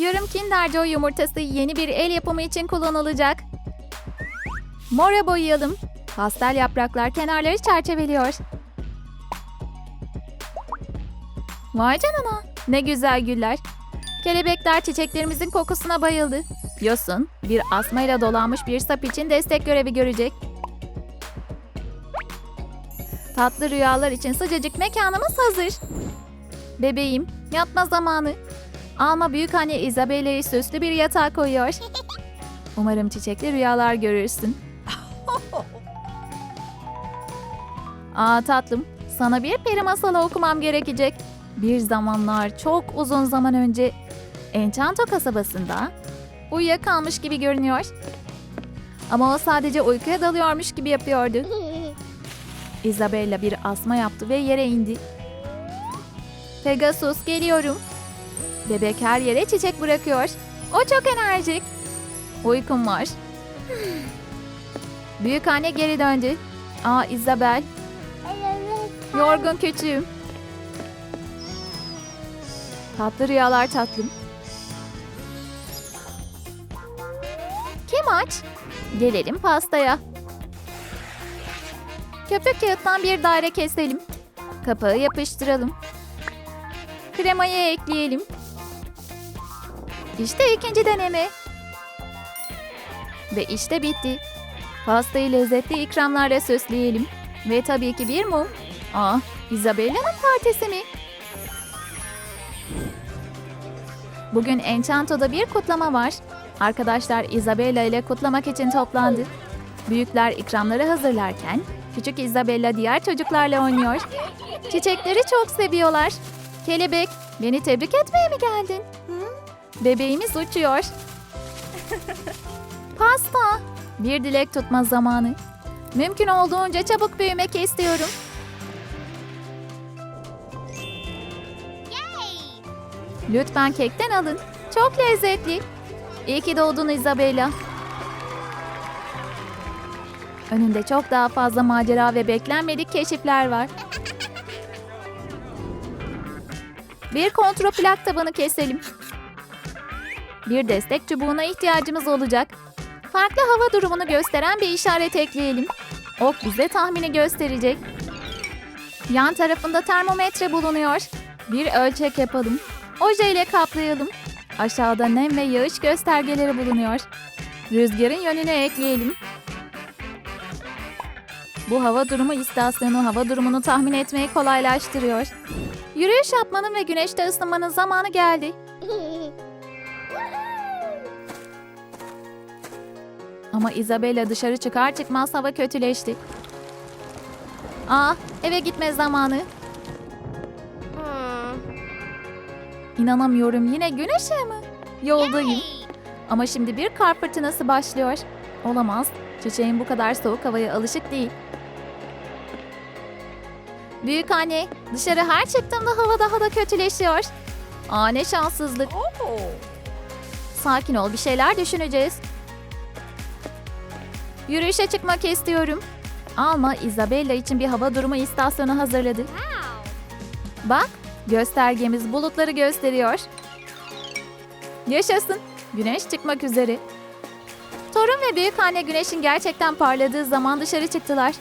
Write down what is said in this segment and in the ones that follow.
Yarım Kinder Joy yumurtası yeni bir el yapımı için kullanılacak. Mora boyayalım. Pastel yapraklar kenarları çerçeveliyor. Vay canına. Ne güzel güller. Kelebekler çiçeklerimizin kokusuna bayıldı. Yosun, bir asmayla dolanmış bir sap için destek görevi görecek. Tatlı rüyalar için sıcacık mekanımız hazır. Bebeğim, yatma zamanı. Alma büyük anne Isabella'yı süslü bir yatağa koyuyor. Umarım çiçekli rüyalar görürsün. Aa tatlım, sana bir peri masalı okumam gerekecek. Bir zamanlar çok uzun zaman önce Enchanto kasabasında uyuyakalmış gibi görünüyor. Ama o sadece uykuya dalıyormuş gibi yapıyordu. Isabella bir asma yaptı ve yere indi. Pegasus geliyorum. Bebek her yere çiçek bırakıyor. O çok enerjik. Uykum var. Büyük anne geri döndü. Aa Isabel, yorgun küçüğüm. Tatlı rüyalar tatlım. Kim aç? Gelelim pastaya. Köpük kağıttan bir daire keselim. Kapağı yapıştıralım. Kremayı ekleyelim. İşte ikinci deneme. Ve işte bitti. Pastayı lezzetli ikramlarla süsleyelim. Ve tabii ki bir mum. Aa, Isabella'nın partisi mi? Bugün Enchanto'da bir kutlama var. Arkadaşlar Isabella ile kutlamak için toplandı. Büyükler ikramları hazırlarken küçük Isabella diğer çocuklarla oynuyor. Çiçekleri çok seviyorlar. Kelebek, beni tebrik etmeye mi geldin? Bebeğimiz uçuyor. Pasta. Bir dilek tutma zamanı. Mümkün olduğunca çabuk büyümek istiyorum. Lütfen kekten alın. Çok lezzetli. İyi ki doğdun Isabella. Önünde çok daha fazla macera ve beklenmedik keşifler var. Bir kontroplak tabanı keselim. Bir destek çubuğuna ihtiyacımız olacak. Farklı hava durumunu gösteren bir işaret ekleyelim. Ok bize tahmini gösterecek. Yan tarafında termometre bulunuyor. Bir ölçek yapalım. Oje ile kaplayalım. Aşağıda nem ve yağış göstergeleri bulunuyor. Rüzgarın yönünü ekleyelim. Bu hava durumu istasyonu hava durumunu tahmin etmeyi kolaylaştırıyor. Yürüyüş yapmanın ve güneşte ısınmanın zamanı geldi. Ama Isabella dışarı çıkar çıkmaz hava kötüleşti. Aa, eve gitme zamanı. İnanamıyorum yine gün ışığı mı? Yoldayım. Ama şimdi bir kar fırtınası başlıyor. Olamaz. Çiçeğin bu kadar soğuk havaya alışık değil. Büyük anne, dışarı her çıktığımda hava daha da kötüleşiyor. Aa ne şanssızlık. Sakin ol, bir şeyler düşüneceğiz. Yürüyüşe çıkmak istiyorum. Alma, Isabella için bir hava durumu istasyonu hazırladı. Bak, göstergemiz bulutları gösteriyor. Yaşasın, güneş çıkmak üzere. Torun ve büyük anne güneşin gerçekten parladığı zaman dışarı çıktılar.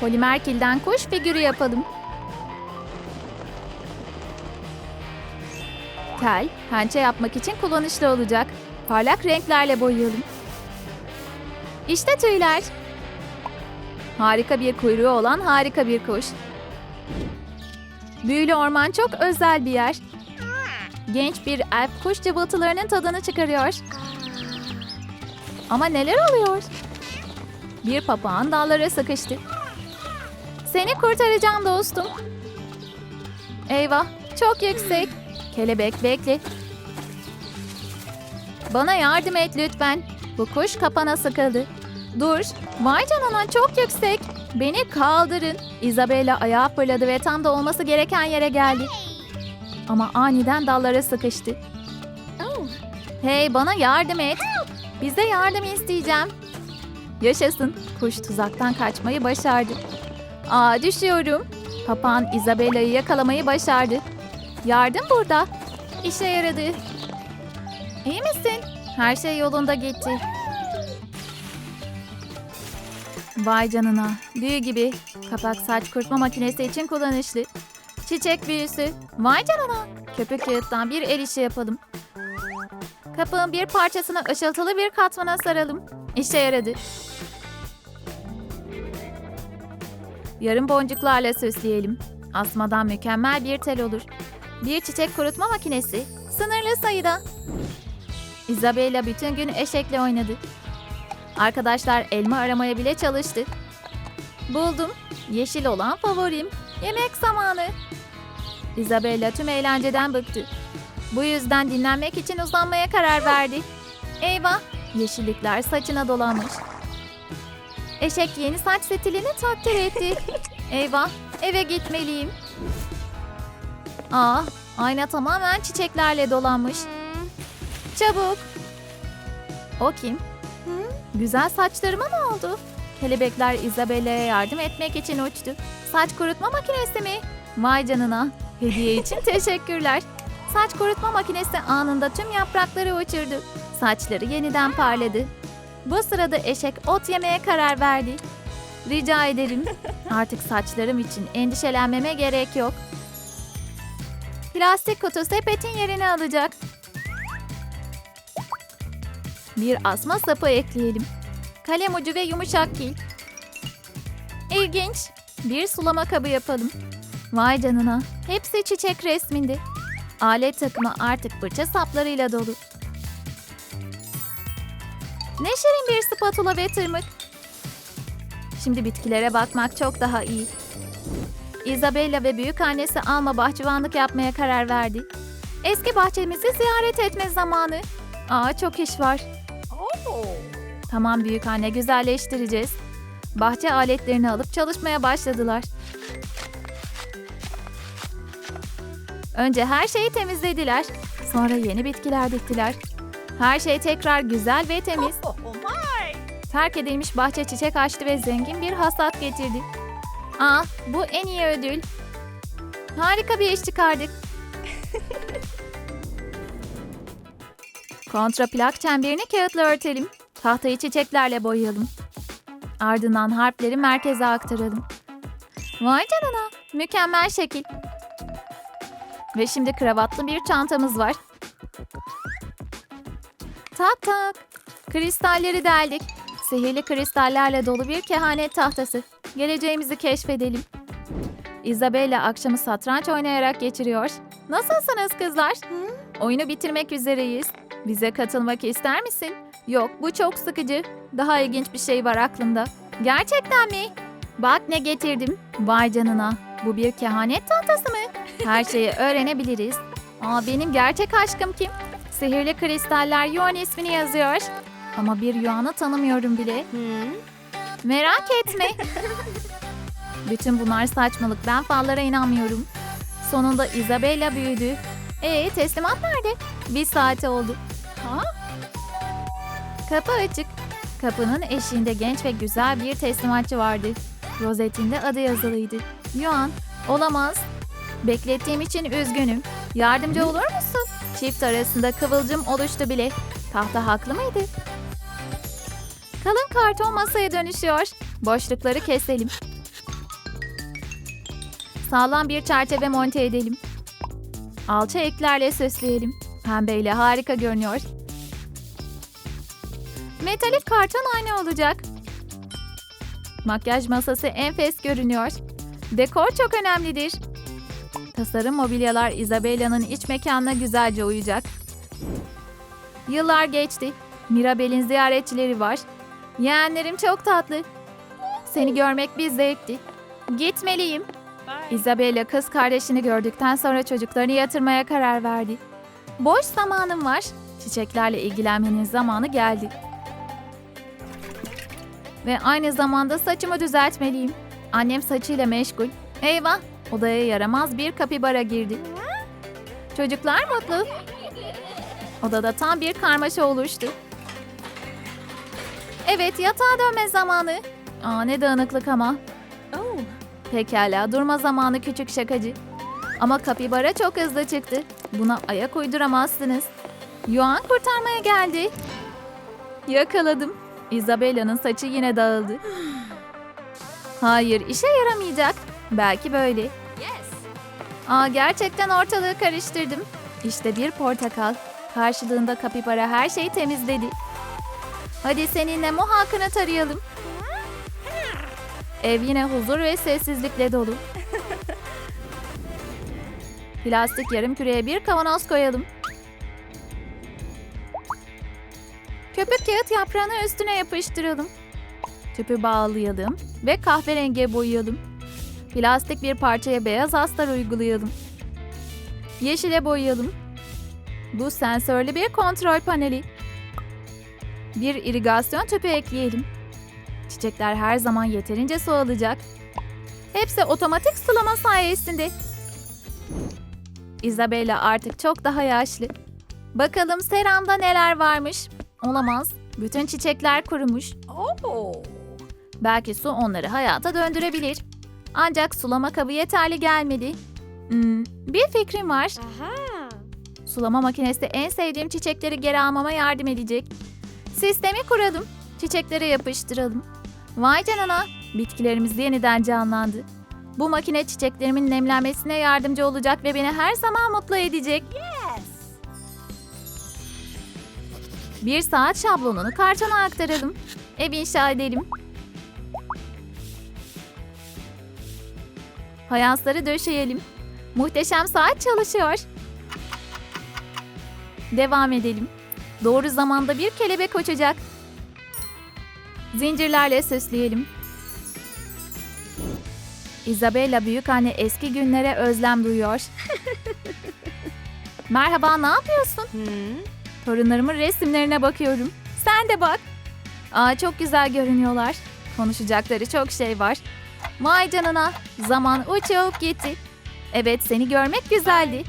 Polimer kilden kuş figürü yapalım. Tel, pençe yapmak için kullanışlı olacak. Parlak renklerle boyayalım. İşte tüyler. Harika bir kuyruğu olan harika bir kuş. Büyülü orman çok özel bir yer. Genç bir elf kuş cıvıltılarının tadını çıkarıyor. Ama neler oluyor? Bir papağan dallara sıkıştı. Seni kurtaracağım dostum. Eyvah, çok yüksek. Kelebek bekle. Bana yardım et lütfen. Bu kuş kapana sıkıldı. Dur. Vay canına çok yüksek. Beni kaldırın. Isabella ayağa fırladı ve tam da olması gereken yere geldi. Ama aniden dallara sıkıştı. Hey bana yardım et. Bize yardım isteyeceğim. Yaşasın. Kuş tuzaktan kaçmayı başardı. Aa düşüyorum. Papağan Isabella'yı yakalamayı başardı. Yardım burada. İşe yaradı. İyi misin? Her şey yolunda gitti. Vay canına. Büyü gibi. Kapak saç kurutma makinesi için kullanışlı. Çiçek büyüsü. Vay canına. Köpük kağıttan bir el işi yapalım. Kapağın bir parçasını ışıltılı bir katmana saralım. İşe yaradı. Yarım boncuklarla süsleyelim. Asmadan mükemmel bir tel olur. Bir çiçek kurutma makinesi. Sınırlı sayıda. Isabella bütün gün eşekle oynadı. Arkadaşlar elma aramaya bile çalıştı. Buldum. Yeşil olan favorim. Yemek zamanı. Isabella tüm eğlenceden bıktı. Bu yüzden dinlenmek için uzanmaya karar verdi. Eyvah! Yeşillikler saçına dolanmış. Eşek yeni saç stilini takdir etti. Eyvah! Eve gitmeliyim. Aa, ayna tamamen çiçeklerle dolanmış. Çabuk. O kim? Güzel saçlarıma ne oldu? Kelebekler Isabella'ya yardım etmek için uçtu. Saç kurutma makinesi mi? Vay canına. Hediye için teşekkürler. Saç kurutma makinesi anında tüm yaprakları uçurdu. Saçları yeniden parladı. Bu sırada eşek ot yemeye karar verdi. Rica ederim. Artık saçlarım için endişelenmeme gerek yok. Plastik kutu sepetin yerini alacak. Bir asma sapı ekleyelim. Kalem ucu ve yumuşak kil. İlginç. Bir sulama kabı yapalım. Vay canına. Hepsi çiçek resminde. Alet takımı artık fırça saplarıyla dolu. Ne şirin bir spatula ve tırmık. Şimdi bitkilere bakmak çok daha iyi. Isabella ve büyük annesi Alma bahçıvanlık yapmaya karar verdi. Eski bahçemizi ziyaret etme zamanı. Aa çok iş var. Tamam büyük anne güzelleştireceğiz. Bahçe aletlerini alıp çalışmaya başladılar. Önce her şeyi temizlediler. Sonra yeni bitkiler diktiler. Her şey tekrar güzel ve temiz. Terk edilmiş bahçe çiçek açtı ve zengin bir hasat getirdi. Aa, bu en iyi ödül. Harika bir iş çıkardık. Kontraplak çemberini kağıtla örtelim. Tahtayı çiçeklerle boyayalım. Ardından harfleri merkeze aktaralım. Vay canına, mükemmel şekil. Ve şimdi kravatlı bir çantamız var. Tak tak. Kristalleri deldik. Sihirli kristallerle dolu bir kehanet tahtası. Geleceğimizi keşfedelim. Isabella akşamı satranç oynayarak geçiriyor. Nasılsınız kızlar? Oyunu bitirmek üzereyiz. Bize katılmak ister misin? Yok, bu çok sıkıcı. Daha ilginç bir şey var aklımda. Gerçekten mi? Bak ne getirdim. Vay canına. Bu bir kehanet tahtası mı? Her şeyi öğrenebiliriz. Aa, benim gerçek aşkım kim? Sihirli kristaller Yuan ismini yazıyor. Ama bir Yuan'ı tanımıyorum bile. Merak etme. Bütün bunlar saçmalık. Ben fallara inanmıyorum. Sonunda Isabella büyüdü. Ee teslimat nerede? Bir saate oldu. Ha? Kapı açık. Kapının eşiğinde genç ve güzel bir teslimatçı vardı. Rozetinde adı yazılıydı. Yuan, olamaz. Beklettiğim için üzgünüm. Yardımcı olur musun? Çift arasında kıvılcım oluştu bile. Tahta haklı mıydı? Kalın karton masaya dönüşüyor. Boşlukları keselim. Sağlam bir çerçeve monte edelim. Alça eklerle süsleyelim. Pembeyle harika görünüyor. Metalik karton aynı olacak. Makyaj masası enfes görünüyor. Dekor çok önemlidir. Tasarım mobilyalar Isabella'nın iç mekanına güzelce uyacak. Yıllar geçti. Mirabel'in ziyaretçileri var. Yeğenlerim çok tatlı. Seni görmek bir zevkti. Gitmeliyim. Isabella kız kardeşini gördükten sonra çocuklarını yatırmaya karar verdi. Boş zamanım var. Çiçeklerle ilgilenmenin zamanı geldi. Ve aynı zamanda saçımı düzeltmeliyim. Annem saçıyla meşgul. Eyvah! Odaya yaramaz bir kapibara girdi. Çocuklar mutlu. Odada tam bir karmaşa oluştu. Evet, yatağa dönme zamanı. Aa ne dağınıklık ama. Pekala, durma zamanı küçük şakacı. Ama kapibara çok hızlı çıktı. Buna ayak uyduramazsınız. Yuan kurtarmaya geldi. Yakaladım. Isabella'nın saçı yine dağıldı. Hayır, işe yaramayacak. Belki böyle. Aa, gerçekten ortalığı karıştırdım. İşte bir portakal. Karşılığında kapibara her şeyi temizledi. Hadi seninle muhakkını tarayalım. Ev yine huzur ve sessizlikle dolu. Plastik yarım küreye bir kavanoz koyalım. Köpük kağıt yaprağını üstüne yapıştıralım. Tüpü bağlayalım ve kahverengiye boyayalım. Plastik bir parçaya beyaz astar uygulayalım. Yeşile boyayalım. Bu sensörlü bir kontrol paneli. Bir irigasyon tüpü ekleyelim. Çiçekler her zaman yeterince su alacak. Hepsi otomatik sulama sayesinde. Isabella artık çok daha yaşlı. Bakalım seramda neler varmış. Olamaz. Bütün çiçekler kurumuş. Belki su onları hayata döndürebilir. Ancak sulama kabı yeterli gelmedi. Hmm, bir fikrim var. Sulama makinesi en sevdiğim çiçekleri geri almama yardım edecek. Sistemi kuralım. Çiçeklere yapıştıralım. Vay canına. Bitkilerimiz yeniden canlandı. Bu makine çiçeklerimin nemlenmesine yardımcı olacak ve beni her zaman mutlu edecek. Bir saat şablonunu kartona aktaralım. Ev inşa edelim. Fayansları döşeyelim. Muhteşem saat çalışıyor. Devam edelim. Doğru zamanda bir kelebek uçacak. Zincirlerle süsleyelim. Isabella büyükanne eski günlere özlem duyuyor. Merhaba, ne yapıyorsun? Torunlarımın resimlerine bakıyorum. Sen de bak. Aa, çok güzel görünüyorlar. Konuşacakları çok şey var. Vay canına, zaman uçup gitti. Evet, seni görmek güzeldi.